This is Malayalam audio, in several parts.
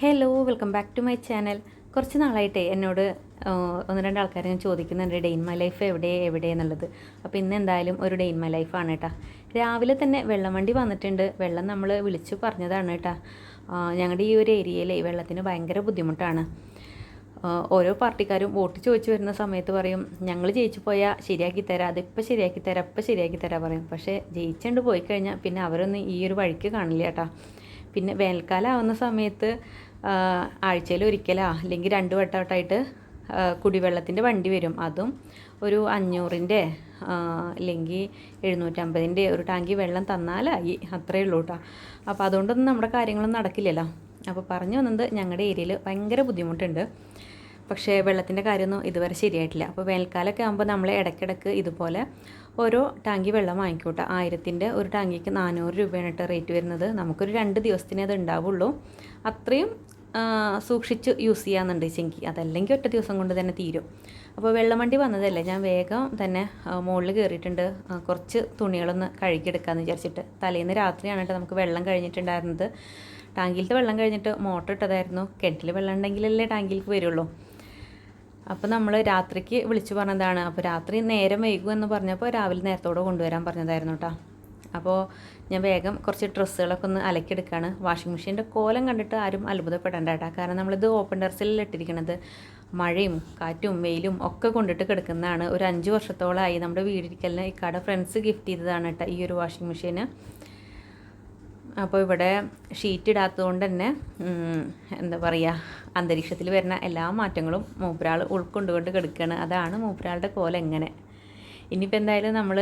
Hello welcome back to my channel കുറച്ച് നാളായിട്ട് എന്നോട് ഒന്ന് രണ്ട് ആൾക്കാർ ഞാൻ ചോദിക്കുന്നുണ്ട് ഡേ ഇൻ മൈ ലൈഫ് എവിടെ എവിടെ എന്നുള്ളത്? അപ്പോൾ ഇന്ന് എന്തായാലും ഒരു ഡേ ഇൻ മൈ ലൈഫാണ് കേട്ടോ രാവിലെ തന്നെ വെള്ളം വണ്ടി വന്നിട്ടുണ്ട്. വെള്ളം നമ്മൾ വിളിച്ചു പറഞ്ഞതാണ് കേട്ടോ ഞങ്ങളുടെ ഈ ഒരു ഏരിയയിലെ വെള്ളത്തിന് ഭയങ്കര ബുദ്ധിമുട്ടാണ്. ഓരോ പാർട്ടിക്കാരും വോട്ട് ചോദിച്ചു വരുന്ന സമയത്ത് പറയും ഞങ്ങൾ ജയിച്ചു പോയാൽ ശരിയാക്കി തരാം അതിപ്പോൾ ശരിയാക്കി തരാം അപ്പം ശരിയാക്കി തരാം പറയും. പക്ഷേ ജയിച്ചുകൊണ്ട് പോയി കഴിഞ്ഞാൽ പിന്നെ അവരൊന്നും ഈ ഒരു വഴിക്ക് കാണില്ല കേട്ടോ പിന്നെ വേനൽക്കാലം ആവുന്ന സമയത്ത് ആഴ്ചയിൽ ഒരിക്കലോ. അല്ലെങ്കിൽ രണ്ട് വട്ടമായിട്ടായിട്ട് കുടിവെള്ളത്തിന്റെ വണ്ടി വരും. അതും ഒരു അഞ്ഞൂറിന്റെ അല്ലെങ്കിൽ എഴുന്നൂറ്റമ്പതിന്റെ ഒരു ടാങ്കി വെള്ളം തന്നാലായി. അത്രയേ ഉള്ളൂ കേട്ടോ അപ്പോൾ അതുകൊണ്ടൊന്നും നമ്മുടെ കാര്യങ്ങളൊന്നും നടക്കില്ലല്ലോ. അപ്പോൾ പറഞ്ഞു വന്നത് ഞങ്ങളുടെ ഏരിയയിൽ ഭയങ്കര ബുദ്ധിമുട്ടുണ്ട്. പക്ഷേ വെള്ളത്തിന്റെ കാര്യമൊന്നും ഇതുവരെ ശരിയായിട്ടില്ല. അപ്പോൾ വേനൽക്കാലമൊക്കെ ആകുമ്പോൾ നമ്മൾ ഇടയ്ക്കിടയ്ക്ക് ഇതുപോലെ ഓരോ ടാങ്കി വെള്ളം വാങ്ങിക്കൂട്ട. ആയിരത്തിന്റെ ഒരു ടാങ്കിക്ക് നാനൂറ് രൂപയാണ് റേറ്റ് വരുന്നത്. നമുക്കൊരു രണ്ട് ദിവസത്തിനേ അത് ഉണ്ടാവുള്ളൂ. അത്രയും സൂക്ഷിച്ച് യൂസ് ചെയ്യാമെന്നുണ്ട് ചെങ്കി. അതല്ലെങ്കിൽ ഒറ്റ ദിവസം കൊണ്ട് തന്നെ തീരും. അപ്പോൾ വെള്ളം വണ്ടി വന്നതല്ലേ? ഞാൻ വേഗം തന്നെ മുകളിൽ കയറിയിട്ടുണ്ട്. കുറച്ച് തുണികളൊന്ന് കഴുകിയെടുക്കാമെന്ന് വിചാരിച്ചിട്ട്. തലേന്ന് രാത്രിയാണ് കേട്ടോ നമുക്ക് വെള്ളം കഴിഞ്ഞിട്ടുണ്ടായിരുന്നത്. ടാങ്കിലത്തെ വെള്ളം കഴിഞ്ഞിട്ട് മോട്ടർ ഇട്ടതായിരുന്നു. കിണറ്റിൽ വെള്ളം ഉണ്ടെങ്കിലല്ലേ ടാങ്കിലേക്ക് വരുള്ളൂ. അപ്പോൾ നമ്മൾ രാത്രിക്ക് വിളിച്ചു പറഞ്ഞതാണ്. അപ്പോൾ രാത്രി നേരം വൈകും എന്ന് പറഞ്ഞപ്പോൾ രാവിലെ നേരത്തോടെ കൊണ്ടുവരാൻ പറഞ്ഞതായിരുന്നു കേട്ടോ. അപ്പോൾ ഞാൻ വേഗം കുറച്ച് ഡ്രസ്സുകളൊക്കെ ഒന്ന് അലക്കിയെടുക്കുകയാണ് വാഷിംഗ് മെഷീന്റെ കോലം കണ്ടിട്ട് ആരും അത്ഭുതപ്പെടേണ്ട കേട്ടോ. കാരണം നമ്മളിത് ഓപ്പൺ ടെറസിൽ ഇട്ടിരിക്കണത് മഴയും കാറ്റും വെയിലും ഒക്കെ കൊണ്ടിട്ട് കിടക്കുന്നതാണ്. ഒരു അഞ്ച് വർഷത്തോളമായി നമ്മുടെ വീടിരിക്കലിന് ഇക്കാടെ ഫ്രണ്ട്സ് ഗിഫ്റ്റ് ചെയ്തതാണ് കേട്ടോ ഈ ഒരു വാഷിംഗ് മെഷീന് അപ്പോൾ ഇവിടെ ഷീറ്റ് ഇടാത്തതുകൊണ്ട് തന്നെ എന്താ പറയുക അന്തരീക്ഷത്തിൽ വരുന്ന എല്ലാ മാറ്റങ്ങളും മൂപ്പരാൾ ഉൾക്കൊണ്ടുകൊണ്ട് കിടക്കുകയാണ് അതാണ് മൂപ്പരാളുടെ കോലം എങ്ങനെ ഇനിയിപ്പോൾ എന്തായാലും നമ്മൾ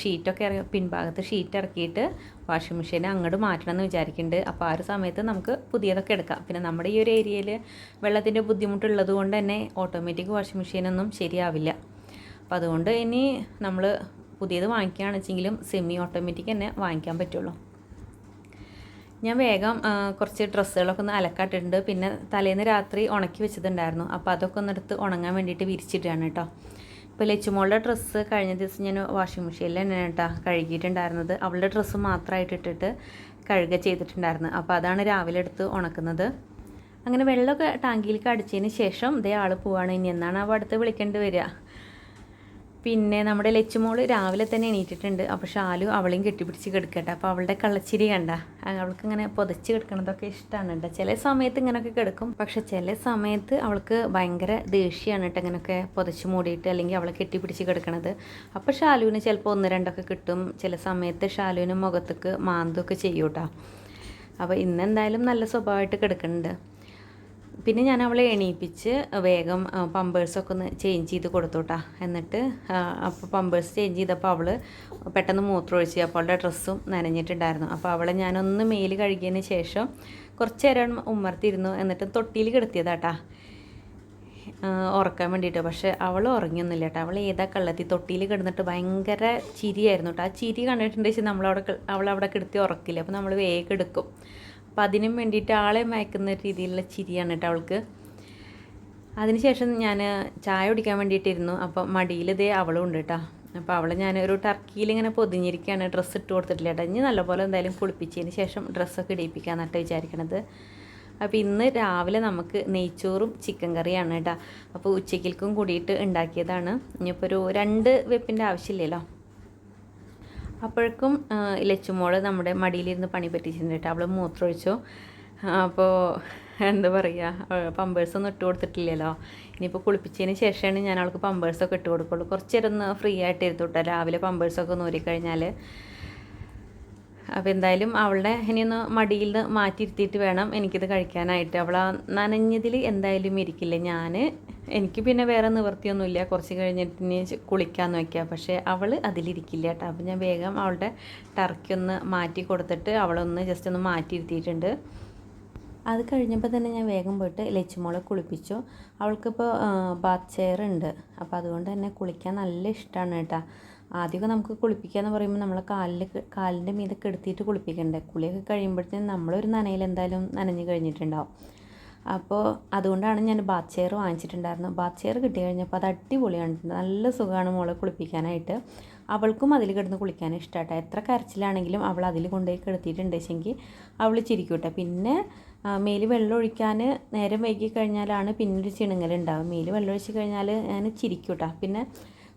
ഷീറ്റൊക്കെ ഇറങ്ങി പിൻഭാഗത്ത് ഷീറ്റ് ഇറക്കിയിട്ട് വാഷിംഗ് മെഷീൻ അങ്ങോട്ട് മാറ്റണം എന്ന് വിചാരിക്കുന്നുണ്ട് അപ്പോൾ ആ ഒരു സമയത്ത് നമുക്ക് പുതിയതൊക്കെ എടുക്കാം. പിന്നെ നമ്മുടെ ഈ ഒരു ഏരിയയിൽ വെള്ളത്തിന്റെ ബുദ്ധിമുട്ടുള്ളത് കൊണ്ട് തന്നെ ഓട്ടോമാറ്റിക് വാഷിംഗ് മെഷീനൊന്നും ശരിയാവില്ല. അപ്പോൾ അതുകൊണ്ട് ഇനി നമ്മൾ പുതിയത് വാങ്ങിക്കുകയാണെന്ന് വെച്ചെങ്കിലും സെമി ഓട്ടോമാറ്റിക് തന്നെ വാങ്ങിക്കാൻ പറ്റുള്ളൂ. ഞാൻ വേഗം കുറച്ച് ഡ്രസ്സുകളൊക്കെ ഒന്ന് അലക്കാട്ടിട്ടുണ്ട്. പിന്നെ തലേന്ന് രാത്രി ഉണക്കി വെച്ചിട്ടുണ്ടായിരുന്നു അപ്പോൾ അതൊക്കെ ഒന്നെടുത്ത് ഉണങ്ങാൻ വേണ്ടിയിട്ട് വിരിച്ചിട്ടാണ് കേട്ടോ. ഇപ്പോൾ ലച്ചുമോളുടെ ഡ്രസ്സ് കഴിഞ്ഞ ദിവസം ഞാൻ വാഷിംഗ് മെഷീനിൽ തന്നെയാണ് കേട്ടോ കഴുകിയിട്ടുണ്ടായിരുന്നത്. അവളുടെ ഡ്രസ്സ് മാത്രമായിട്ട് ഇട്ടിട്ട് കഴുകുക ചെയ്തിട്ടുണ്ടായിരുന്നു. അപ്പോൾ അതാണ് രാവിലെ എടുത്ത് ഉണക്കുന്നത്. അങ്ങനെ വെള്ളമൊക്കെ ടാങ്കിയിലേക്ക് അടിച്ചതിന് ശേഷം ഇതേ ആൾ പോവാണ്. ഇനി എന്നാണ് അവ അടുത്ത് വിളിക്കേണ്ടി വരിക? പിന്നെ നമ്മുടെ ലച്ചുമോൾ രാവിലെ തന്നെ എണീറ്റിട്ടുണ്ട്. അപ്പോൾ ഷാലു അവളെയും കെട്ടിപ്പിടിച്ച് കിടക്കട്ടെ. അപ്പോൾ അവളുടെ കളച്ചിരി കണ്ട. അവൾക്ക് ഇങ്ങനെ പുതച്ച് കിടക്കണതൊക്കെ ഇഷ്ടമാണ് കേട്ടോ ചില സമയത്ത് ഇങ്ങനെയൊക്കെ കിടക്കും. പക്ഷെ ചില സമയത്ത് അവൾക്ക് ഭയങ്കര ദേഷ്യമാണ് കേട്ടോ ഇങ്ങനെയൊക്കെ പുതച്ച് മൂടിയിട്ട് അല്ലെങ്കിൽ അവളെ കെട്ടിപ്പിടിച്ച് കിടക്കണത്. അപ്പോൾ ഷാലുവിന് ചിലപ്പോൾ ഒന്ന് രണ്ടൊക്കെ കിട്ടും. ചില സമയത്ത് ഷാലുവിന് മുഖത്തേക്ക് മാന്തൊക്കെ ചെയ്യും കേട്ടോ അപ്പോൾ ഇന്ന് എന്തായാലും നല്ല സ്വഭാവമായിട്ട് കിടക്കുന്നുണ്ട് പിന്നെ ഞാൻ അവളെ എണീപ്പിച്ച് വേഗം പമ്പേഴ്സൊക്കെ ഒന്ന് ചേഞ്ച് ചെയ്ത് കൊടുത്തോട്ടാ. എന്നിട്ട് അപ്പോൾ പമ്പേഴ്സ് ചേഞ്ച് ചെയ്തപ്പോൾ അവൾ പെട്ടെന്ന് മൂത്രമൊഴിച്ച് അപ്പോൾ അവളുടെ ഡ്രസ്സും നനഞ്ഞിട്ടുണ്ടായിരുന്നു. അപ്പോൾ അവളെ ഞാനൊന്ന് മേൽ കഴുകിയതിന് ശേഷം കുറച്ച് നേരം ഉമ്മർത്തിരുന്നു എന്നിട്ട് തൊട്ടിയിൽ കിടത്തിയതാട്ടാ. ഉറക്കാൻ വേണ്ടിയിട്ട്. പക്ഷേ അവൾ ഉറങ്ങിയൊന്നുമില്ല കേട്ടോ അവൾ ഏതാ കള്ളത്തി? തൊട്ടിയിൽ കിടന്നിട്ട് ഭയങ്കര ചിരിയായിരുന്നു കേട്ടോ ആ ചിരി കണ്ടിട്ടുണ്ടെങ്കിൽ നമ്മളവിടെ അവളവിടെ കിടത്തി ഉറക്കില്ല? അപ്പോൾ നമ്മൾ വേഗം എടുക്കും. അപ്പോൾ അതിനും വേണ്ടിയിട്ട് ആളെ മയക്കുന്ന രീതിയിലുള്ള ചിരിയാണ് കേട്ടോ അവൾക്ക്. അതിനുശേഷം ഞാൻ ചായ കുടിക്കാൻ വേണ്ടിയിട്ടിരുന്നു. അപ്പോൾ മടിയിൽ അവളും ഉണ്ട് കേട്ടോ അപ്പോൾ അവളെ ഞാൻ ഒരു ടർക്കിയിൽ ഇങ്ങനെ പൊതിഞ്ഞിരിക്കുകയാണ് ഡ്രസ്സ് ഇട്ട് കൊടുത്തിട്ടില്ല കേട്ടോ ഇനി നല്ലപോലെ എന്തായാലും കുളിപ്പിച്ചതിന് ശേഷം ഡ്രസ്സൊക്കെ ഇടിയിപ്പിക്കാമെന്നിട്ട് വിചാരിക്കണത്. അപ്പോൾ ഇന്ന് രാവിലെ നമുക്ക് നെയ്ച്ചോറും ചിക്കൻ കറിയാണ് കേട്ടോ അപ്പോൾ ഉച്ചയ്ക്കൽക്കും കൂടിയിട്ട് ഉണ്ടാക്കിയതാണ്. ഇനിയിപ്പോൾ ഒരു രണ്ട് വെപ്പിന്റെ ആവശ്യമില്ലല്ലോ. അപ്പോഴേക്കും ലച്ചുമോൾ നമ്മുടെ മടിയിലിരുന്ന് പണി പറ്റിച്ചിട്ടുണ്ട് കേട്ടോ. അവൾ മൂത്രമൊഴിച്ചു. അപ്പോൾ എന്താ പറയുക പമ്പേഴ്സൊന്നും ഇട്ട് കൊടുത്തിട്ടില്ലല്ലോ. ഇനിയിപ്പോൾ കുളിപ്പിച്ചതിന് ശേഷമാണ് ഞാൻ അവൾക്ക് പമ്പേഴ്സൊക്കെ ഇട്ട് കൊടുക്കുള്ളൂ. കുറച്ച് നേരം ഒന്ന് ഫ്രീ ആയിട്ട് ഇരുത്തു രാവിലെ പമ്പേഴ്സൊക്കെ ഒന്ന് ഊരിക്കഴിഞ്ഞാൽ അപ്പോൾ എന്തായാലും അവളുടെ ഇനി ഒന്ന് മടിയിൽ നിന്ന് മാറ്റിയിരുത്തിയിട്ട് വേണം എനിക്കിത് കഴിക്കാനായിട്ട്. അവൾ നനഞ്ഞതിൽ എന്തായാലും ഇരിക്കില്ല. ഞാൻ എനിക്ക് പിന്നെ വേറെ നിവൃത്തിയൊന്നുമില്ല. കുറച്ച് കഴിഞ്ഞിട്ട് ഇനി കുളിക്കാമെന്ന് വയ്ക്കുക പക്ഷേ അവൾ അതിലിരിക്കില്ല കേട്ടോ. അപ്പം ഞാൻ വേഗം അവളുടെ ടർക്കി ഒന്ന് മാറ്റി കൊടുത്തിട്ട് അവളൊന്ന് ജസ്റ്റ് ഒന്ന് മാറ്റിയിരുത്തിയിട്ടുണ്ട് അത് കഴിഞ്ഞപ്പോൾ തന്നെ ഞാൻ വേഗം പോയിട്ട് ലച്ചുമോളെ കുളിപ്പിച്ചു. അവൾക്കിപ്പോൾ ബാത്ത് ചെയർ ഉണ്ട്. അപ്പോൾ അതുകൊണ്ട് തന്നെ കുളിക്കാൻ നല്ല ഇഷ്ടമാണ് കേട്ടോ. ആദ്യമൊക്കെ നമുക്ക് കുളിപ്പിക്കുക എന്ന് പറയുമ്പോൾ നമ്മളെ കാലിൽ കാലിന്റെ മീതൊക്കെ എടുത്തിട്ട് കുളിപ്പിക്കണ്ടേ? കുളിയൊക്കെ കഴിയുമ്പോഴത്തേനും നമ്മളൊരു നനയിൽ എന്തായാലും നനഞ്ഞു കഴിഞ്ഞിട്ടുണ്ടാവും. അപ്പോൾ അതുകൊണ്ടാണ് ഞാൻ ബാത്ത് ചെയർ വാങ്ങിച്ചിട്ടുണ്ടായിരുന്നത്. ബാത്ത് ചെയർ കിട്ടി കഴിഞ്ഞപ്പോൾ അത് അടിപൊളിയാണ് നല്ല സുഖമാണ് മോളെ കുളിപ്പിക്കാനായിട്ട്. അവൾക്കും അതിൽ കിടന്ന് കുളിക്കാൻ ഇഷ്ടമാട്ടോ എത്ര കരച്ചിലാണെങ്കിലും അവൾ അതിൽ കൊണ്ടുപോയി കിടത്തിയിട്ടുണ്ടെങ്കിൽ അവൾ ചിരിക്കൂട്ടെ. പിന്നെ മേൽ വെള്ളം ഒഴിക്കാൻ നേരം വൈകി കഴിഞ്ഞാലാണ് പിന്നൊരു ചിണുങ്ങലുണ്ടാവും മേൽ വെള്ളം ഒഴിച്ച് കഴിഞ്ഞാൽ ഞാൻ ചിരിക്കൂട്ടാ. കേട്ടോ പിന്നെ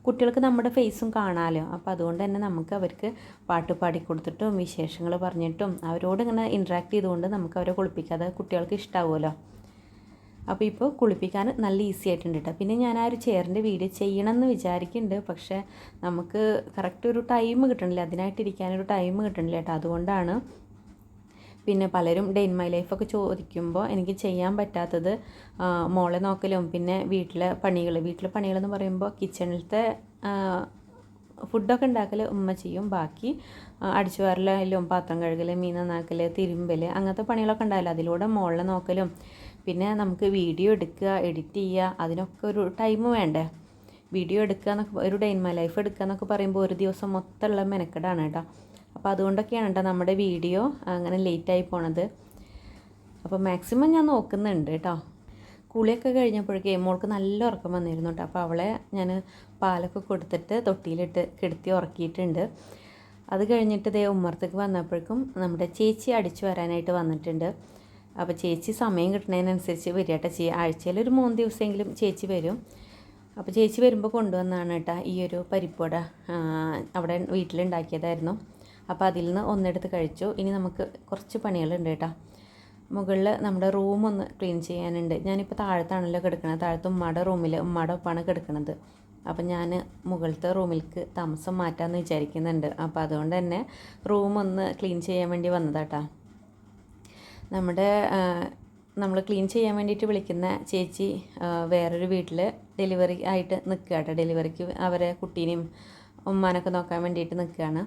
കുട്ടികൾക്ക് നമ്മുടെ ഫേസും കാണാമല്ലോ അപ്പോൾ അതുകൊണ്ട് തന്നെ നമുക്ക് അവർക്ക് പാട്ട് പാടി കൊടുത്തിട്ടും വിശേഷങ്ങൾ പറഞ്ഞിട്ടും അവരോട് ഇങ്ങനെ ഇൻട്രാക്ട് ചെയ്തുകൊണ്ട് നമുക്ക് അവരെ കുളിപ്പിക്കാതെ കുട്ടികൾക്ക് ഇഷ്ടമാവുമല്ലോ അപ്പോൾ ഇപ്പോൾ കുളിപ്പിക്കാൻ നല്ല ഈസി ആയിട്ടുണ്ട് കേട്ടോ പിന്നെ ഞാൻ ആ ഒരു ചെയറിന്റെ വീഡിയോ ചെയ്യണമെന്ന് വിചാരിക്കുന്നുണ്ട് പക്ഷേ നമുക്ക് കറക്റ്റ് ഒരു ടൈം കിട്ടണില്ല. അതിനായിട്ട് ഇരിക്കാനൊരു ടൈം കിട്ടണില്ല കേട്ടോ അതുകൊണ്ടാണ് പിന്നെ പലരും ഡേ ഇൻ മൈ ലൈഫൊക്കെ ചോദിക്കുമ്പോൾ എനിക്ക് ചെയ്യാൻ പറ്റാത്തത് മോളെ നോക്കലും പിന്നെ വീട്ടിലെ പണികൾ വീട്ടിലെ പണികളെന്ന് പറയുമ്പോൾ കിച്ചണിലത്തെ ഫുഡൊക്കെ ഉണ്ടാക്കൽ ഉമ്മ ചെയ്യും. ബാക്കി അടിച്ചു വാരലും പാത്രം കഴുകൽ മീൻ നന്നാക്കൽ തിരുമ്പൽ അങ്ങനത്തെ പണികളൊക്കെ ഉണ്ടാവില്ല അതിലൂടെ മോളെ നോക്കലും പിന്നെ നമുക്ക് വീഡിയോ എടുക്കുക എഡിറ്റ് ചെയ്യുക അതിനൊക്കെ ഒരു ടൈം വേണ്ടേ? വീഡിയോ എടുക്കുക എന്നൊക്കെ ഒരു ഡേ ഇൻ മൈ ലൈഫ് എടുക്കുക എന്നൊക്കെ പറയുമ്പോൾ ഒരു ദിവസം മൊത്തമുള്ള മെനക്കെടാണ് കേട്ടോ. അപ്പോൾ അതുകൊണ്ടൊക്കെയാണ് കേട്ടോ നമ്മുടെ വീഡിയോ അങ്ങനെ ലേറ്റായി പോണത്. അപ്പോൾ മാക്സിമം ഞാൻ നോക്കുന്നുണ്ട് കേട്ടോ. കുളിയൊക്കെ കഴിഞ്ഞപ്പോഴേക്കും മോൾക്ക് നല്ല ഉറക്കം വന്നിരുന്നു കേട്ടോ. അപ്പോൾ അവളെ ഞാൻ പാലൊക്കെ കൊടുത്തിട്ട് തൊട്ടിയിലിട്ട് കിടത്തി ഉറക്കിയിട്ടുണ്ട്. അത് കഴിഞ്ഞിട്ട് ദേ ഉമ്മർത്തേക്ക് വന്നപ്പോഴേക്കും നമ്മുടെ ചേച്ചി അടിച്ചു വരാനായിട്ട് വന്നിട്ടുണ്ട്. അപ്പോൾ ചേച്ചി സമയം കിട്ടുന്നതിനനുസരിച്ച് വരികട്ടെ ചെയ്യുക ആഴ്ചയിൽ ഒരു മൂന്ന് ദിവസമെങ്കിലും ചേച്ചി വരും. അപ്പോൾ ചേച്ചി വരുമ്പോൾ കൊണ്ടുവന്നാണ് കേട്ടോ ഈ ഒരു പരിപ്പുവട അവിടെ വീട്ടിലുണ്ടാക്കിയതായിരുന്നു. അപ്പോൾ അതിൽ നിന്ന് ഒന്നെടുത്ത് കഴിച്ചു. ഇനി നമുക്ക് കുറച്ച് പണികളുണ്ട് കേട്ടോ മുകളിൽ നമ്മുടെ റൂം ഒന്ന് ക്ലീൻ ചെയ്യാനുണ്ട്. ഞാനിപ്പോൾ താഴത്താണല്ലോ കിടക്കുന്നത് താഴത്ത് ഉമ്മയുടെ റൂമിൽ ഉമ്മയുടെ ഒപ്പാണ് കിടക്കുന്നത് അപ്പം ഞാൻ മുകളിലത്തെ റൂമിലേക്ക് താമസം മാറ്റാമെന്ന് വിചാരിക്കുന്നുണ്ട്. അപ്പോൾ അതുകൊണ്ട് തന്നെ റൂം ഒന്ന് ക്ലീൻ ചെയ്യാൻ വേണ്ടി വന്നതാട്ടാ നമ്മുടെ നമ്മൾ ക്ലീൻ ചെയ്യാൻ വേണ്ടിയിട്ട് വിളിക്കുന്ന ചേച്ചി വേറൊരു വീട്ടിൽ ഡെലിവറി ആയിട്ട് നിൽക്കുക കേട്ടോ ഡെലിവറിക്ക് അവരെ കുട്ടീനെയും ഉമ്മാനൊക്കെ നോക്കാൻ വേണ്ടിയിട്ട് നിൽക്കുകയാണ്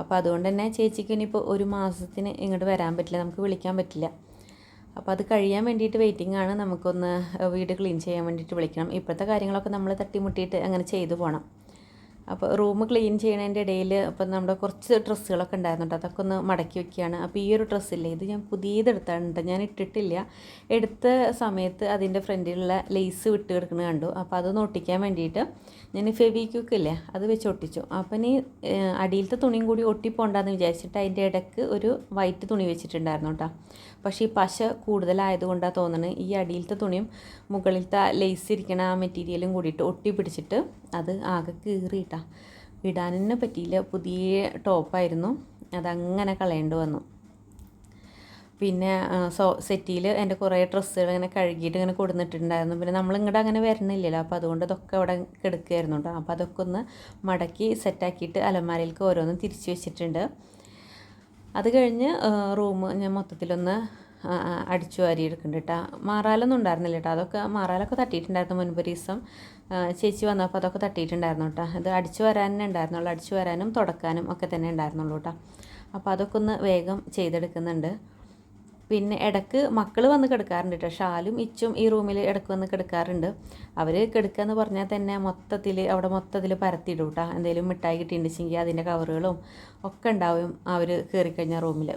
അപ്പോൾ അതുകൊണ്ട് തന്നെ ചേച്ചിക്ക് ഇനിയിപ്പോൾ ഒരു മാസത്തിന് ഇങ്ങോട്ട് വരാൻ പറ്റില്ല. നമുക്ക് വിളിക്കാൻ പറ്റില്ല. അപ്പോൾ അത് കഴിയാൻ വേണ്ടിയിട്ട് വെയിറ്റിംഗ് ആണ്. നമുക്കൊന്ന് വീട് ക്ലീൻ ചെയ്യാൻ വേണ്ടിയിട്ട് വിളിക്കണം. ഇപ്പോഴത്തെ കാര്യങ്ങളൊക്കെ നമ്മൾ തട്ടിമുട്ടിയിട്ട് അങ്ങനെ ചെയ്തു പോകണം അപ്പോൾ റൂം ക്ലീൻ ചെയ്യണതിന്റെ ഇടയിൽ അപ്പം നമ്മുടെ കുറച്ച് ഡ്രസ്സുകളൊക്കെ ഉണ്ടായിരുന്നു അതൊക്കെ ഒന്ന് മടക്കി വെക്കുകയാണ്. അപ്പോൾ ഈ ഒരു ഡ്രസ്സില്ലേ ഇത് ഞാൻ പുതിയത് എടുത്താണ്ട് ഞാൻ ഇട്ടിട്ടില്ല. എടുത്ത സമയത്ത് അതിന്റെ ഫ്രണ്ടിലുള്ള ലേസ് വിട്ട് കിടക്കുന്നത് കണ്ടു. അപ്പോൾ അത് ഒട്ടിക്കാൻ വേണ്ടിയിട്ട് ഞാൻ ഫെവിക്വിക്ക് ഇല്ലേ അത് വെച്ച് ഒട്ടിച്ചു. അപ്പം ഇനി അടിയിലത്തെ തുണിയും കൂടി ഒട്ടിപ്പോണ്ടെന്ന് വിചാരിച്ചിട്ട് അതിന്റെ ഇടയ്ക്ക് ഒരു വൈറ്റ് തുണി വെച്ചിട്ടുണ്ടായിരുന്നു കേട്ടോ. പക്ഷേ ഈ പശ കൂടുതലായതുകൊണ്ടാണ് തോന്നുന്നത് ഈ അടിയിലത്തെ തുണിയും മുകളിലത്തെ ലേസ് ഇരിക്കണ ആ മെറ്റീരിയലും കൂടിയിട്ട് ഒട്ടി പിടിച്ചിട്ട് അത് ആകെ കീറിയിട്ടാ. ഇടാൻ തന്നെ പറ്റിയില്ല. പുതിയ ടോപ്പായിരുന്നു. അതങ്ങനെ കളയേണ്ടി വന്നു. പിന്നെ സോ സെറ്റിയിൽ എന്റെ കുറേ ഡ്രസ്സുകൾ ഇങ്ങനെ കഴുകിയിട്ട് ഇങ്ങനെ കൊടുത്തിട്ടുണ്ടായിരുന്നു പിന്നെ നമ്മൾ ഇങ്ങോട്ട് അങ്ങനെ വരണില്ലല്ലോ. അപ്പോൾ അതുകൊണ്ട് ഇതൊക്കെ അവിടെ കിടക്കുകയായിരുന്നു കേട്ടോ അപ്പോൾ അതൊക്കെ ഒന്ന് മടക്കി സെറ്റാക്കിയിട്ട് അലമാരയിലേക്ക് ഓരോന്നും തിരിച്ചു വെച്ചിട്ടുണ്ട്. അത് കഴിഞ്ഞ് റൂം ഞാൻ മൊത്തത്തിലൊന്ന് അടിച്ചു വാരി എടുക്കുന്നുണ്ട് കേട്ടോ മാറാലൊന്നും ഉണ്ടായിരുന്നില്ല കേട്ടോ അതൊക്കെ മാറാലൊക്കെ തട്ടിയിട്ടുണ്ടായിരുന്നു മുൻപ് ദിവസം. ചേച്ചി വന്നപ്പോൾ അതൊക്കെ തട്ടിയിട്ടുണ്ടായിരുന്നു കേട്ടോ അത് അടിച്ചു തന്നെ ഉണ്ടായിരുന്നുള്ളൂ. അടിച്ചു വരാനും തുടക്കാനും ഒക്കെ തന്നെ ഉണ്ടായിരുന്നുള്ളൂ കേട്ടോ അപ്പോൾ അതൊക്കെ ഒന്ന് വേഗം ചെയ്തെടുക്കുന്നുണ്ട്. പിന്നെ ഇടയ്ക്ക് മക്കൾ വന്ന് കിടക്കാറുണ്ട് കേട്ടോ ഷാലും ഇച്ചും ഈ റൂമിൽ ഇടയ്ക്ക് വന്ന് കിടക്കാറുണ്ട്. അവർ കിടക്കുക എന്ന് പറഞ്ഞാൽ തന്നെ മൊത്തത്തിൽ അവിടെ മൊത്തത്തിൽ പരത്തിയിടും കേട്ടോ എന്തെങ്കിലും മിഠായി കിട്ടിയിട്ടുണ്ടെങ്കിൽ അതിന്റെ കവറുകളും ഒക്കെ ഉണ്ടാവും അവർ കയറിക്കഴിഞ്ഞാൽ റൂമിൽ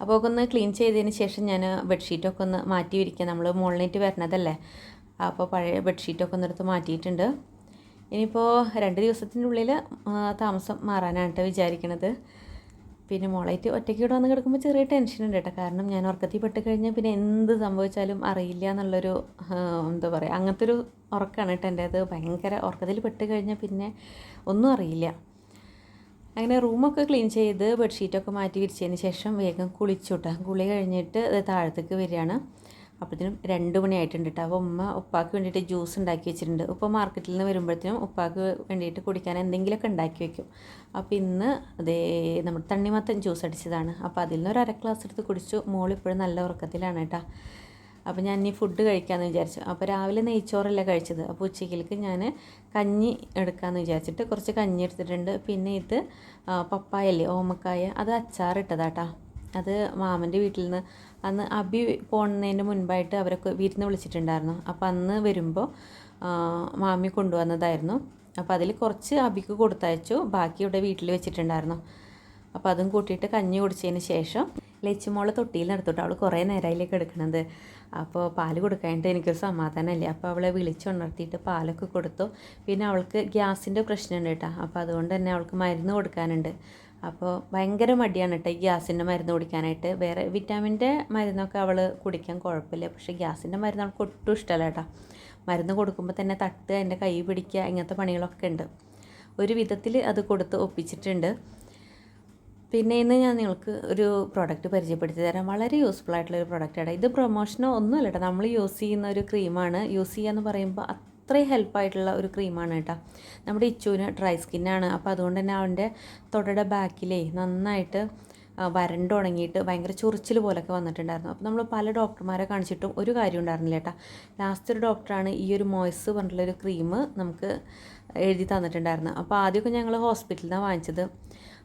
അപ്പോൾ ഒക്കെ ഒന്ന് ക്ലീൻ ചെയ്തതിന് ശേഷം ഞാൻ ബെഡ്ഷീറ്റൊക്കെ ഒന്ന് മാറ്റി വിരിക്കുക നമ്മൾ മുകളിലേക്ക് വരണതല്ലേ? അപ്പോൾ പഴയ ബെഡ്ഷീറ്റൊക്കെ ഒന്ന് എടുത്ത് മാറ്റിയിട്ടുണ്ട്. ഇനിയിപ്പോൾ രണ്ട് ദിവസത്തിന്റെ ഉള്ളിൽ താമസം മാറാനാണ് കേട്ടോ വിചാരിക്കണത്. പിന്നെ മോളായിട്ട് ഒറ്റയ്ക്ക് ഇവിടെ വന്ന് കിടക്കുമ്പോൾ ചെറിയ ടെൻഷൻ ഉണ്ട് കേട്ടോ. കാരണം ഞാൻ ഉറക്കത്തിൽ പെട്ട് കഴിഞ്ഞാൽ പിന്നെ എന്ത് സംഭവിച്ചാലും അറിയില്ല എന്നുള്ളൊരു എന്താ പറയുക അങ്ങനത്തെ ഒരു ഉറക്കമാണ് കേട്ടോ എന്റെ അത്. ഭയങ്കര ഉറക്കത്തിൽ പെട്ട് കഴിഞ്ഞാൽ പിന്നെ ഒന്നും അറിയില്ല. അങ്ങനെ റൂമൊക്കെ ക്ലീൻ ചെയ്ത് ബെഡ്ഷീറ്റൊക്കെ മാറ്റി വിരിച്ചതിന് ശേഷം വേഗം കുളിച്ചു കേട്ടോ കുളി കഴിഞ്ഞിട്ട് താഴത്തേക്ക് വരികയാണ്. അപ്പോഴത്തേനും രണ്ട് മണിയായിട്ടുണ്ട് കേട്ടോ അപ്പോൾ ഉമ്മ ഉപ്പാക്ക് വേണ്ടിയിട്ട് ജ്യൂസ് ഉണ്ടാക്കി വെച്ചിട്ടുണ്ട്. ഉപ്പ മാർക്കറ്റിൽ നിന്ന് വരുമ്പോഴത്തേനും ഉപ്പാക്ക് വേണ്ടിയിട്ട് കുടിക്കാൻ എന്തെങ്കിലുമൊക്കെ ഉണ്ടാക്കി വെക്കും. അപ്പോൾ ഇന്ന് അതേ നമ്മുടെ തണ്ണിമത്തൻ ജ്യൂസ് അടിച്ചതാണ്. അപ്പോൾ അതിൽ നിന്ന് ഒരു അര ഗ്ലാസ് എടുത്ത് കുടിച്ചു. മോളിപ്പോഴും നല്ല ഉറക്കത്തിലാണ് കേട്ടോ അപ്പോൾ ഞാൻ ഇനി ഫുഡ് കഴിക്കാമെന്ന് വിചാരിച്ചു. അപ്പോൾ രാവിലെ നെയ്ച്ചോറല്ല കഴിച്ചത്. അപ്പോൾ ഉച്ചയ്ക്കിലേക്ക് ഞാൻ കഞ്ഞി എടുക്കാമെന്ന് വിചാരിച്ചിട്ട് കുറച്ച് കഞ്ഞി എടുത്തിട്ടുണ്ട്. പിന്നെ ഇത് പപ്പായല്ലേ ഓമക്കായ. അത് അച്ചാറിട്ടതാട്ടാ അത് മാമന്റെ വീട്ടിൽ നിന്ന് അന്ന് അബി പോകുന്നതിന് മുൻപായിട്ട് അവരൊക്കെ വിരുന്ന് വിളിച്ചിട്ടുണ്ടായിരുന്നു. അപ്പോൾ അന്ന് വരുമ്പോൾ മാമി കൊണ്ടുവന്നതായിരുന്നു. അപ്പോൾ അതിൽ കുറച്ച് അബിക്ക് കൊടുത്തയച്ചു. ബാക്കി ഇവിടെ വീട്ടിൽ വെച്ചിട്ടുണ്ടായിരുന്നു. അപ്പോൾ അതും കൂട്ടിയിട്ട് കഞ്ഞി കുടിച്ചതിന് ശേഷം ലച്ചുമോളെ തൊട്ടിയിൽ നടത്തിട്ട്. അവൾ കുറേ നേരമായിലേക്ക് എടുക്കണത്. അപ്പോൾ പാൽ കൊടുക്കാനായിട്ട് എനിക്കൊരു സമാധാനമല്ലേ. അപ്പോൾ അവളെ വിളിച്ചുണർത്തിയിട്ട് പാലൊക്കെ കൊടുത്തു. പിന്നെ അവൾക്ക് ഗ്യാസിന്റെ പ്രശ്നമുണ്ട് കേട്ടോ. അപ്പോൾ അതുകൊണ്ട് തന്നെ അവൾക്ക് മരുന്ന് കൊടുക്കാനുണ്ട്. അപ്പോൾ ഭയങ്കര മടിയാണ് കേട്ടോ ഈ ഗ്യാസിന്റെ മരുന്ന് കുടിക്കാനായിട്ട്. വേറെ വിറ്റാമിന്റെ മരുന്നൊക്കെ അവൾ കുടിക്കാൻ കുഴപ്പമില്ല പക്ഷേ ഗ്യാസിന്റെ മരുന്ന് അവൾക്ക് ഒട്ടും ഇഷ്ടമല്ല കേട്ടോ മരുന്ന് കൊടുക്കുമ്പോൾ തന്നെ തട്ട് അതിന്റെ കൈ പിടിക്കുക ഇങ്ങനത്തെ പണികളൊക്കെ ഉണ്ട്. ഒരു വിധത്തിൽ അത് കൊടുത്ത് ഒപ്പിച്ചിട്ടുണ്ട്. പിന്നെ ഇന്ന് ഞാൻ നിങ്ങൾക്ക് ഒരു പ്രോഡക്റ്റ് പരിചയപ്പെടുത്തി തരാം. വളരെ യൂസ്ഫുൾ ആയിട്ടുള്ള ഒരു പ്രോഡക്റ്റാണ് ഇത് പ്രൊമോഷനോ ഒന്നുമല്ല കേട്ടോ നമ്മൾ യൂസ് ചെയ്യുന്ന ഒരു ക്രീമാണ് യൂസ് ചെയ്യുക എന്ന് പറയുമ്പോൾ അത്രയും ഹെൽപ്പായിട്ടുള്ള ഒരു ക്രീമാണ് കേട്ടോ നമ്മുടെ ഇച്ചുവിന് ഡ്രൈ സ്കിന്നാണ് അപ്പോൾ അതുകൊണ്ട് തന്നെ അവന്റെ തൊടയുടെ ബാക്കിലേ നന്നായിട്ട് വരണ്ട് ഉണങ്ങിയിട്ട് ഭയങ്കര ചൊറിച്ചിൽ പോലൊക്കെ വന്നിട്ടുണ്ടായിരുന്നു. അപ്പോൾ നമ്മൾ പല ഡോക്ടർമാരെ കാണിച്ചിട്ടും ഒരു കാര്യം ഉണ്ടായിരുന്നില്ല കേട്ടോ ലാസ്റ്റ് ഒരു ഡോക്ടറാണ് ഈ ഒരു മോയ്സ് പറഞ്ഞിട്ടുള്ളൊരു ക്രീം നമുക്ക് എഴുതി തന്നിട്ടുണ്ടായിരുന്നു. അപ്പോൾ ആദ്യമൊക്കെ ഞങ്ങൾ ഹോസ്പിറ്റലിൽ നിന്നാണ് വാങ്ങിച്ചത്.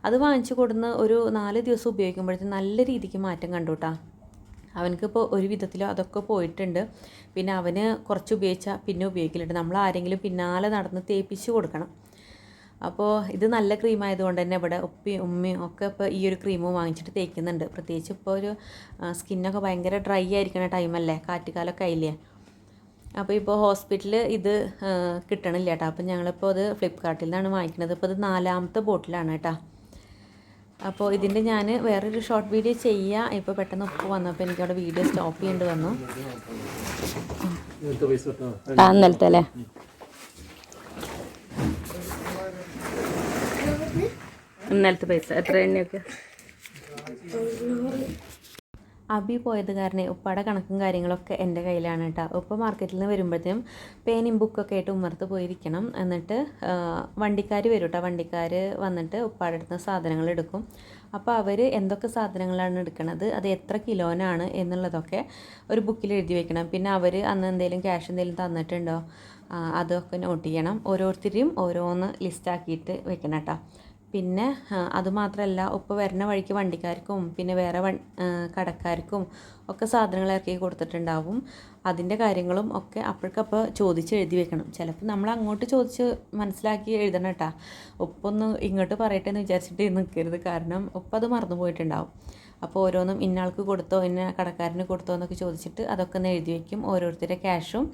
അത് വാങ്ങിച്ചു കൊടുന്ന് ഒരു നാല് ദിവസം ഉപയോഗിക്കുമ്പോഴത്തേക്കും നല്ല രീതിക്ക് മാറ്റം കണ്ടു കേട്ടോ അവനക്കിപ്പോൾ ഒരു വിധത്തിലോ അതൊക്കെ പോയിട്ടുണ്ട്. പിന്നെ അവന് കുറച്ച് ഉപയോഗിച്ചാൽ പിന്നെ ഉപയോഗിക്കലുണ്ട്. നമ്മൾ ആരെങ്കിലും പിന്നാലെ നടന്ന് തേപ്പിച്ച് കൊടുക്കണം. അപ്പോൾ ഇത് നല്ല ക്രീം ആയതുകൊണ്ട് തന്നെ ഇവിടെ ഉപ്പി ഉമ്മയും ഒക്കെ ഇപ്പോൾ ഈ ഒരു ക്രീം വാങ്ങിച്ചിട്ട് തേക്കുന്നുണ്ട്. പ്രത്യേകിച്ച് ഇപ്പോൾ ഒരു സ്കിന്നൊക്കെ ഭയങ്കര ഡ്രൈ ആയിരിക്കുന്ന ടൈമല്ലേ കാറ്റുകാലൊക്കെ ആയില്ലേ? അപ്പോൾ ഇപ്പോൾ ഹോസ്പിറ്റലിൽ ഇത് കിട്ടണില്ല കേട്ടോ. അപ്പം ഞങ്ങളിപ്പോൾ അത് ഫ്ലിപ്പ്കാർട്ടിൽ നിന്നാണ് വാങ്ങിക്കുന്നത് ഇപ്പോൾ ഇത് നാലാമത്തെ ബോട്ടിലാണ് കേട്ടോ. അപ്പോൾ ഇതിന്റെ ഞാൻ വേറൊരു ഷോർട്ട് വീഡിയോ ചെയ്യാം. ഇപ്പോൾ പെട്ടെന്ന് ഉപ്പ് വന്നപ്പോൾ എനിക്ക് അവിടെ വീഡിയോ സ്റ്റോപ്പ് ചെയ്യേണ്ടി വന്നു. ഇന്നലത്തെ അല്ലേ ഇന്നലത്തെ പൈസ എത്ര എണ്ണയൊക്കെ? അബി പോയത് കാരണം ഉപ്പയുടെ കണക്കും കാര്യങ്ങളൊക്കെ എന്റെ കയ്യിലാണ് കേട്ടോ. ഉപ്പ മാർക്കറ്റിൽ നിന്ന് വരുമ്പോഴത്തേനും പേനയും ബുക്കൊക്കെ ആയിട്ട് ഉമ്മർത്ത് പോയിരിക്കണം. എന്നിട്ട് വണ്ടിക്കാർ വരും കേട്ടോ. വണ്ടിക്കാർ വന്നിട്ട് ഉപ്പാടെ അടുത്ത് സാധനങ്ങൾ എടുക്കും. അപ്പോൾ അവർ എന്തൊക്കെ സാധനങ്ങളാണ് എടുക്കുന്നത് അത് എത്ര കിലോനാണ് എന്നുള്ളതൊക്കെ ഒരു ബുക്കിൽ എഴുതി വെക്കണം. പിന്നെ അവർ അന്ന് എന്തെങ്കിലും ക്യാഷ് എന്തെങ്കിലും തന്നിട്ടുണ്ടോ അതൊക്കെ നോട്ട് ചെയ്യണം. ഓരോരുത്തരെയും ഓരോന്ന് ലിസ്റ്റാക്കിയിട്ട് വെക്കണം കേട്ടോ. പിന്നെ അതുമാത്രമല്ല ഉപ്പ് വരുന്ന വഴിക്ക് വണ്ടിക്കാർക്കും പിന്നെ വേറെ വൺ കടക്കാർക്കും ഒക്കെ സാധനങ്ങൾ ഇറക്കി കൊടുത്തിട്ടുണ്ടാവും. അതിന്റെ കാര്യങ്ങളും ഒക്കെ അപ്പോഴേക്കപ്പോൾ ചോദിച്ച് എഴുതി വെക്കണം. ചിലപ്പോൾ നമ്മൾ അങ്ങോട്ട് ചോദിച്ച് മനസ്സിലാക്കി എഴുതണം കേട്ടോ. ഉപ്പൊന്ന് ഇങ്ങോട്ട് പറയട്ടെ എന്ന് വിചാരിച്ചിട്ട് നിൽക്കരുത്. കാരണം ഉപ്പ് അത് മറന്നു പോയിട്ടുണ്ടാവും. അപ്പോൾ ഓരോന്നും ഇന്നയാൾക്ക് കൊടുത്തോ ഇന്ന കടക്കാരന് കൊടുത്തോ എന്നൊക്കെ ചോദിച്ചിട്ട് അതൊക്കെ ഒന്ന് എഴുതി വയ്ക്കും ഓരോരുത്തരുടെ ക്യാഷും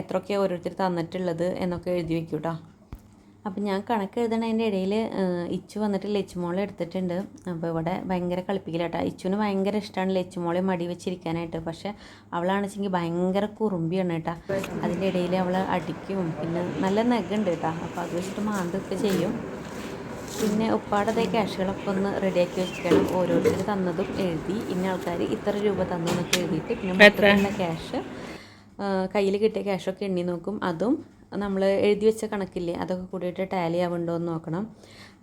എത്രയൊക്കെ ഓരോരുത്തർ തന്നിട്ടുള്ളത് എന്നൊക്കെ എഴുതി വയ്ക്കും കേട്ടോ. അപ്പം ഞാൻ കണക്ക് എഴുതണതിന്റെ ഇടയിൽ ഇച്ചു വന്നിട്ട് ലച്ചുമോളെ എടുത്തിട്ടുണ്ട്. അപ്പോൾ ഇവിടെ ഭയങ്കര കളിപ്പിക്കലാട്ടോ. ഇച്ചുവിന് ഭയങ്കര ഇഷ്ടമാണ് ലച്ചുമോളെ മടി വെച്ചിരിക്കാനായിട്ട്. പക്ഷെ അവളാണെച്ചെങ്കിൽ ഭയങ്കര കുറുമ്പിയാണ് കേട്ടോ. അതിന്റെ ഇടയിൽ അവൾ അടിക്കും. പിന്നെ നല്ല നെഗുണ്ട് കേട്ടോ. അപ്പോൾ അത് വെച്ചിട്ട് മാന്തൊക്കെ ചെയ്യും. പിന്നെ ഉപ്പാടത്തെ ക്യാഷുകളൊക്കെ ഒന്ന് റെഡിയാക്കി വെച്ചിരിക്കണം. ഓരോരുത്തർ തന്നതും എഴുതി. ഇന്ന ആൾക്കാർ ഇത്ര രൂപ തന്നു എന്നൊക്കെ എഴുതിയിട്ട് പിന്നെ മൊത്തത്തിലുള്ള ക്യാഷ് കയ്യിൽ കിട്ടിയ ക്യാഷൊക്കെ എണ്ണി നോക്കും. അതും നമ്മൾ എഴുതി വെച്ച കണക്കില്ലേ അതൊക്കെ കൂടിയിട്ട് ടാലി ആവുന്നുണ്ടോ എന്ന് നോക്കണം.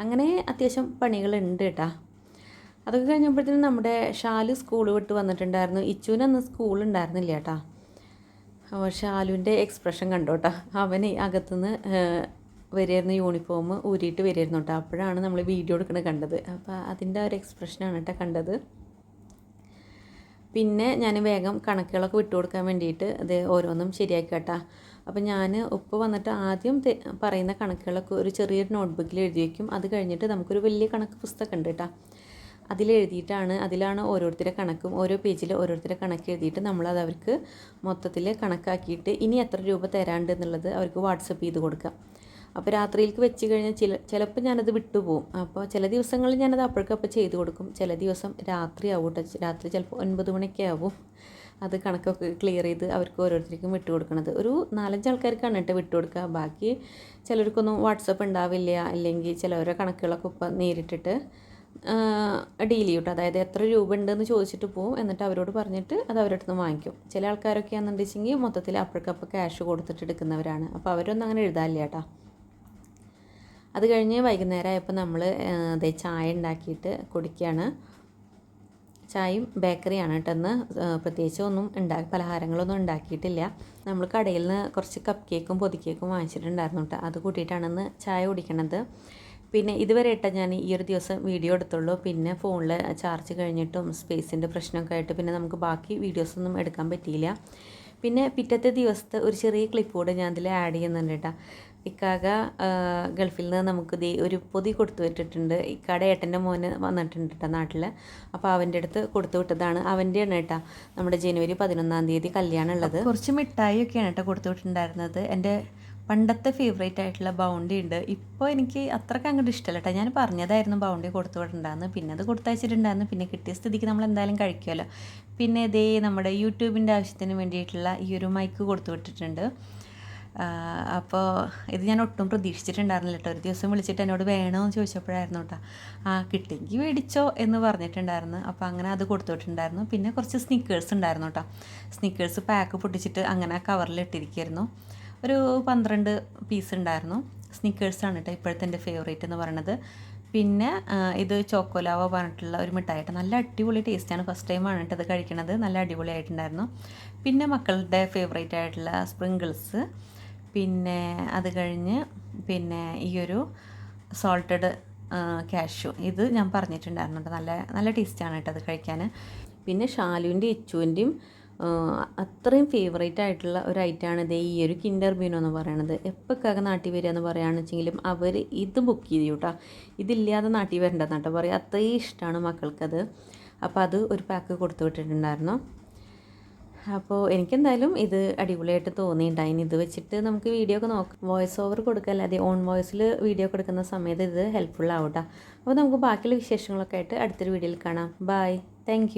അങ്ങനെ അത്യാവശ്യം പണികളുണ്ട് കേട്ടാ അതൊക്കെ കഴിഞ്ഞപ്പോഴത്തേനും നമ്മുടെ ഷാലു സ്കൂൾ വിട്ട് വന്നിട്ടുണ്ടായിരുന്നു. ഇച്ചുവിന് അന്ന് കേട്ടാ അപ്പോൾ ഷാലുവിന്റെ എക്സ്പ്രഷൻ കണ്ടോട്ടാ അവന് അകത്തുനിന്ന് വരുമായിരുന്നു യൂണിഫോം ഊരിയിട്ട് വരുമായിരുന്നു കേട്ടോ അപ്പോഴാണ് നമ്മൾ വീഡിയോ എടുക്കുന്നത് കണ്ടത്. അപ്പോൾ അതിന്റെ ഒരു എക്സ്പ്രഷനാണ് കേട്ടോ കണ്ടത്. പിന്നെ ഞാൻ വേഗം കണക്കുകളൊക്കെ വിട്ടു കൊടുക്കാൻ വേണ്ടിയിട്ട് അത് ഓരോന്നും ശരിയാക്കി കേട്ടാ അപ്പം ഞാൻ ഉപ്പ് വന്നിട്ട് ആദ്യം പറയുന്ന കണക്കുകളൊക്കെ ഒരു ചെറിയൊരു നോട്ട്ബുക്കിൽ എഴുതി വയ്ക്കും അത് കഴിഞ്ഞിട്ട് നമുക്കൊരു വലിയ കണക്ക് പുസ്തകം ഉണ്ട് കേട്ടോ അതിലെഴുതിയിട്ടാണ് അതിലാണ് ഓരോരുത്തരുടെ കണക്കും ഓരോ പേജിൽ ഓരോരുത്തരുടെ കണക്ക് എഴുതിയിട്ട് നമ്മളത് അവർക്ക് മൊത്തത്തിൽ കണക്കാക്കിയിട്ട് ഇനി എത്ര രൂപ തരാണ്ട് എന്നുള്ളത് അവർക്ക് വാട്സപ്പ് ചെയ്ത് കൊടുക്കാം അപ്പോൾ രാത്രിയിലേക്ക് വെച്ച് കഴിഞ്ഞാൽ ചില ചിലപ്പോൾ ഞാനത് വിട്ടുപോകും അപ്പോൾ ചില ദിവസങ്ങളിൽ ഞാനത് അപ്പോഴേക്കപ്പോൾ ചെയ്ത് കൊടുക്കും. ചില ദിവസം രാത്രി ആവും രാത്രി ചിലപ്പോൾ ഒൻപത് മണിയൊക്കെ ആവും. അത് കണക്കൊക്കെ ക്ലിയർ ചെയ്ത് അവർക്ക് ഓരോരുത്തർക്കും വിട്ടു കൊടുക്കണത്. ഒരു നാലഞ്ച് ആൾക്കാർക്കാണ് കേട്ടോ വിട്ടു കൊടുക്കുക. ബാക്കി ചിലർക്കൊന്നും വാട്സപ്പ് ഉണ്ടാവില്ല. അല്ലെങ്കിൽ ചിലവരെ കണക്കുകളൊക്കെ ഇപ്പം നേരിട്ടിട്ട് ഡീൽ ചെയ്യും അതായത് എത്ര രൂപ ഉണ്ടെന്ന് ചോദിച്ചിട്ട് പോവും. എന്നിട്ട് അവരോട് പറഞ്ഞിട്ട് അത് അവരുടെ നിന്ന് വാങ്ങിക്കും. ചില ആൾക്കാരൊക്കെ ആണെന്നുണ്ടെങ്കിൽ മൊത്തത്തിൽ അപ്പോഴേക്കപ്പോൾ ക്യാഷ് കൊടുത്തിട്ട് എടുക്കുന്നവരാണ്. അപ്പോൾ അവരൊന്നും അങ്ങനെ എഴുതാനില്ല കേട്ടോ അത് കഴിഞ്ഞ് വൈകുന്നേരം ആയപ്പോൾ നമ്മൾ ചായ ഉണ്ടാക്കിയിട്ട് കുടിക്കുകയാണ് ചായയും ബേക്കറിയാണ് കേട്ടോ ഇന്ന്. പ്രത്യേകിച്ച് ഒന്നും ഉണ്ടാ പലഹാരങ്ങളൊന്നും ഉണ്ടാക്കിയിട്ടില്ല. നമ്മൾ കടയിൽ നിന്ന് കുറച്ച് കപ്പ് കേക്കും പൊതിക്കേക്കും വാങ്ങിച്ചിട്ടുണ്ടായിരുന്നു കേട്ടോ. അത് കൂട്ടിയിട്ടാണ് ഇന്ന് ചായ കുടിക്കണത്. പിന്നെ ഇതുവരെ ഇട്ട ഞാൻ ഈ ഒരു ദിവസം വീഡിയോ എടുത്തുള്ളൂ. പിന്നെ ഫോണിൽ ചാർജ് കഴിഞ്ഞിട്ടും സ്പേസിന്റെ പ്രശ്നമൊക്കെ ആയിട്ട് പിന്നെ നമുക്ക് ബാക്കി വീഡിയോസൊന്നും എടുക്കാൻ പറ്റിയില്ല. പിന്നെ പിറ്റത്തെ ദിവസത്തെ ഒരു ചെറിയ ക്ലിപ്പ് കൂടെ ഞാൻ അതിൽ ആഡ് ചെയ്യുന്നുണ്ട് കേട്ടോ. ഇക്കാക ഗൾഫിൽ നിന്ന് നമുക്ക് ദേ ഒരു പൊതി കൊടുത്തു വിട്ടിട്ടുണ്ട്. ഇക്കാടെ ഏട്ടന്റെ മോന് വന്നിട്ടുണ്ട് കേട്ടോ നാട്ടിൽ അപ്പോൾ അവന്റെ അടുത്ത് കൊടുത്തു വിട്ടതാണ്. അവന്റെ ആണ് കേട്ടോ നമ്മുടെ ജനുവരി പതിനൊന്നാം തീയതി കല്യാണം ഉള്ളത്. കുറച്ച് മിഠായി ഒക്കെയാണ് കേട്ടോ കൊടുത്തു വിട്ടിട്ടുണ്ടായിരുന്നത്. എന്റെ പണ്ടത്തെ ഫേവറേറ്റ് ആയിട്ടുള്ള ബൗണ്ടി ഉണ്ട്. ഇപ്പോൾ എനിക്ക് അത്രയ്ക്ക് അങ്ങോട്ട് ഇഷ്ടമല്ല കേട്ടോ. ഞാൻ പറഞ്ഞതായിരുന്നു ബൗണ്ടി കൊടുത്തു വിടണ്ടാന്ന്. പിന്നെ അത് കൊടുത്തയച്ചിട്ടുണ്ടായിരുന്നു പിന്നെ കിട്ടിയ സ്ഥിതിക്ക് നമ്മൾ എന്തായാലും കഴിക്കുമല്ലോ. പിന്നെ ഇതേ നമ്മുടെ യൂട്യൂബിന്റെ ആവശ്യത്തിന് വേണ്ടിയിട്ടുള്ള ഈ ഒരു മൈക്ക് കൊടുത്തു വിട്ടിട്ടുണ്ട്. അപ്പോൾ ഇത് ഞാൻ ഒട്ടും പ്രതീക്ഷിച്ചിട്ടുണ്ടായിരുന്നില്ല കേട്ടോ. ഒരു ദിവസം വിളിച്ചിട്ട് എന്നോട് വേണമെന്ന് ചോദിച്ചപ്പോഴായിരുന്നു കേട്ടോ. ആ കിട്ടിയെങ്കിൽ മേടിച്ചോ എന്ന് പറഞ്ഞിട്ടുണ്ടായിരുന്നു. അപ്പോൾ അങ്ങനെ അത് കൊടുത്തിട്ടുണ്ടായിരുന്നു പിന്നെ കുറച്ച് സ്നിക്കേഴ്സ് ഉണ്ടായിരുന്നു കേട്ടോ. സ്നിക്കേഴ്സ് പാക്ക് പൊട്ടിച്ചിട്ട് അങ്ങനെ കവറിൽ ഇട്ടിരിക്കുമായിരുന്നു ഒരു പന്ത്രണ്ട് പീസ് ഉണ്ടായിരുന്നു. സ്നിക്കേഴ്സ് ആണ് കേട്ടോ ഇപ്പോഴത്തെ എന്റെ ഫേവറേറ്റ് എന്ന് പറയണത്. പിന്നെ ഇത് ചോക്കോലാവ പറഞ്ഞിട്ടുള്ള ഒരു മിഠായിട്ട്. നല്ല അടിപൊളി ടേസ്റ്റാണ് ഫസ്റ്റ് ടൈമാണ് കേട്ടോ ഇത് കഴിക്കണത്. നല്ല അടിപൊളിയായിട്ടുണ്ടായിരുന്നു. പിന്നെ മക്കളുടെ ഫേവറേറ്റ് ആയിട്ടുള്ള സ്പ്രിങ്കിൾസ് പിന്നെ അത് കഴിഞ്ഞ് പിന്നെ ഈ ഒരു സോൾട്ടഡ് കാഷ്യൂ ഇത് ഞാൻ പറഞ്ഞിട്ടുണ്ടായിരുന്നു നല്ല നല്ല ടേസ്റ്റാണ് കേട്ടോ അത് കഴിക്കാൻ. പിന്നെ ഷാലുവിന്റെ ഇച്ചുവിന്റെയും അത്രയും ഫേവറേറ്റ് ആയിട്ടുള്ള ഒരു ഐറ്റമാണ് ഇത് ഈ ഒരു കിൻഡർ ബീനോ എന്ന് പറയണത്. എപ്പോഴൊക്കെ നാട്ടിൽ വരിക എന്ന് പറയുകയാണെന്ന് വെച്ചെങ്കിലും അവർ ഇത് ബുക്ക് ചെയ്തു കേട്ടോ. ഇതില്ലാതെ നാട്ടിൽ വരണ്ടെന്ന് കേട്ടോ പറയുക അത്രയും ഇഷ്ടമാണ് മക്കൾക്കത്. അപ്പോൾ അത് ഒരു പാക്ക് കൊടുത്തു വിട്ടിട്ടുണ്ടായിരുന്നു. അപ്പോൾ എനിക്കെന്തായാലും ഇത് അടിപൊളിയായിട്ട് തോന്നിയിട്ടുണ്ടായിന് ഇത് വെച്ചിട്ട് നമുക്ക് വീഡിയോ ഒക്കെ നോക്കാം. വോയിസ് ഓവർ കൊടുക്കുക അല്ലാതെ ഓൺ വോയിസിൽ വീഡിയോ കൊടുക്കുന്ന സമയത്ത് ഇത് ഹെൽപ്ഫുൾ ആവട്ടെ. അപ്പോൾ നമുക്ക് ബാക്കിയുള്ള വിശേഷങ്ങളൊക്കെ ആയിട്ട് അടുത്തൊരു വീഡിയോയിൽ കാണാം. Bye thank